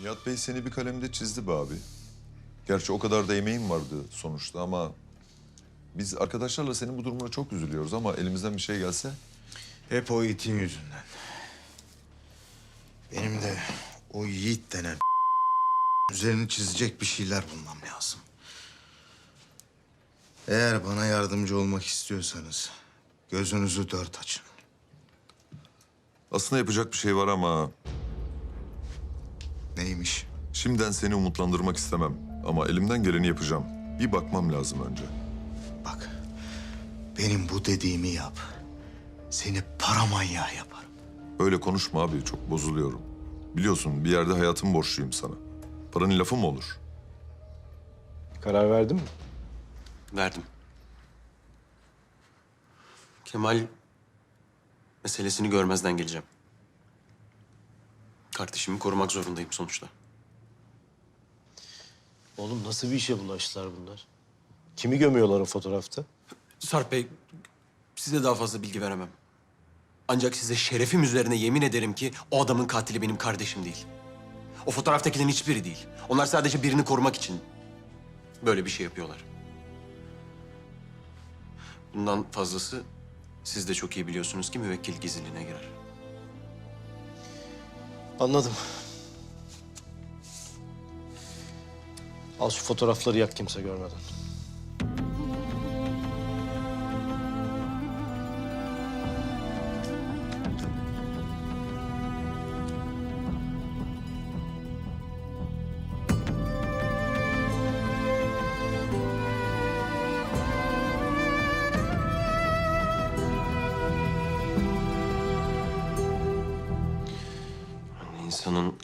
Nihat Bey seni bir kalemde çizdi be abi. Gerçi o kadar da emeğin vardı sonuçta ama... Biz arkadaşlarla senin bu durumuna çok üzülüyoruz ama elimizden bir şey gelse... Hep o itin yüzünden. Benim de o Yiğit denen üzerini çizecek bir şeyler bulmam lazım. Eğer bana yardımcı olmak istiyorsanız gözünüzü dört açın. Aslında yapacak bir şey var ama... Neymiş? Şimdiden seni umutlandırmak istemem. Ama elimden geleni yapacağım. Bir bakmam lazım önce. Bak, benim bu dediğimi yap. Seni para manyağı yaparım. Öyle konuşma abi, çok bozuluyorum. Biliyorsun bir yerde hayatımı borçluyum sana. Paranın lafı mı olur? Karar verdin mi? Verdim. Kemal meselesini görmezden geleceğim. Kardeşimi korumak zorundayım sonuçta. Oğlum nasıl bir işe bulaştılar bunlar? Kimi gömüyorlar o fotoğrafta? Sarp Bey, size daha fazla bilgi veremem. Ancak size şerefim üzerine yemin ederim ki o adamın katili benim kardeşim değil. O fotoğraftakilerin hiçbiri değil. Onlar sadece birini korumak için böyle bir şey yapıyorlar. Bundan fazlası siz de çok iyi biliyorsunuz ki müvekkil gizliliğine girer. Anladım. Al şu fotoğrafları yak kimse görmeden. İnsanın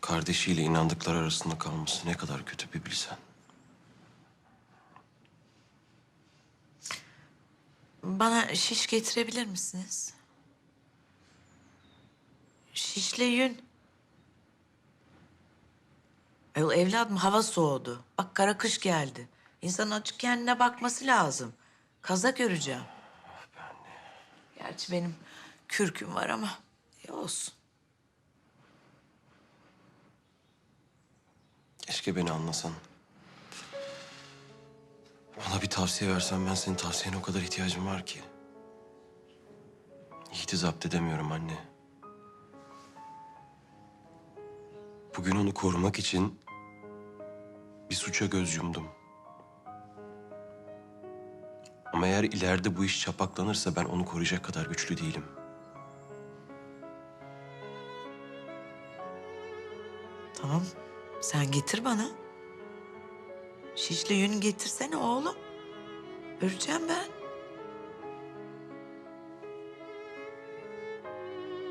kardeşiyle inandıkları arasında kalması ne kadar kötü bir bilsen. Bana şiş getirebilir misiniz? Şişle yün. Ay, Evladım hava soğudu. Bak kara kış geldi. İnsanın açık kendine bakması lazım. Kazak öreceğim. Gerçi benim kürküm var ama iyi olsun. Keşke beni anlasan. Bana bir tavsiye versen ben senin tavsiyene o kadar ihtiyacım var ki. Yiğit'i zapt edemiyorum anne. Bugün onu korumak için bir suça göz yumdum. Ama eğer ileride bu iş çapaklanırsa ben onu koruyacak kadar güçlü değilim. Tamam sen getir bana. Şişle yün getirsene oğlum. Öreceğim ben.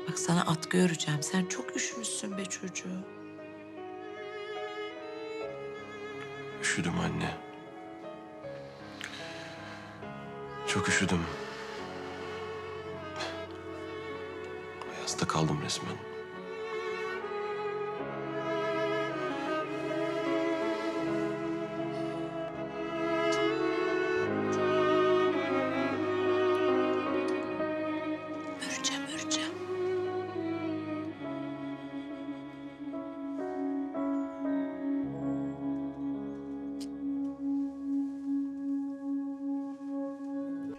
Bak sana atkı öreceğim. Sen çok üşümüşsün be çocuğum. Üşüdüm anne. Çok üşüdüm. Ayazda kaldım resmen.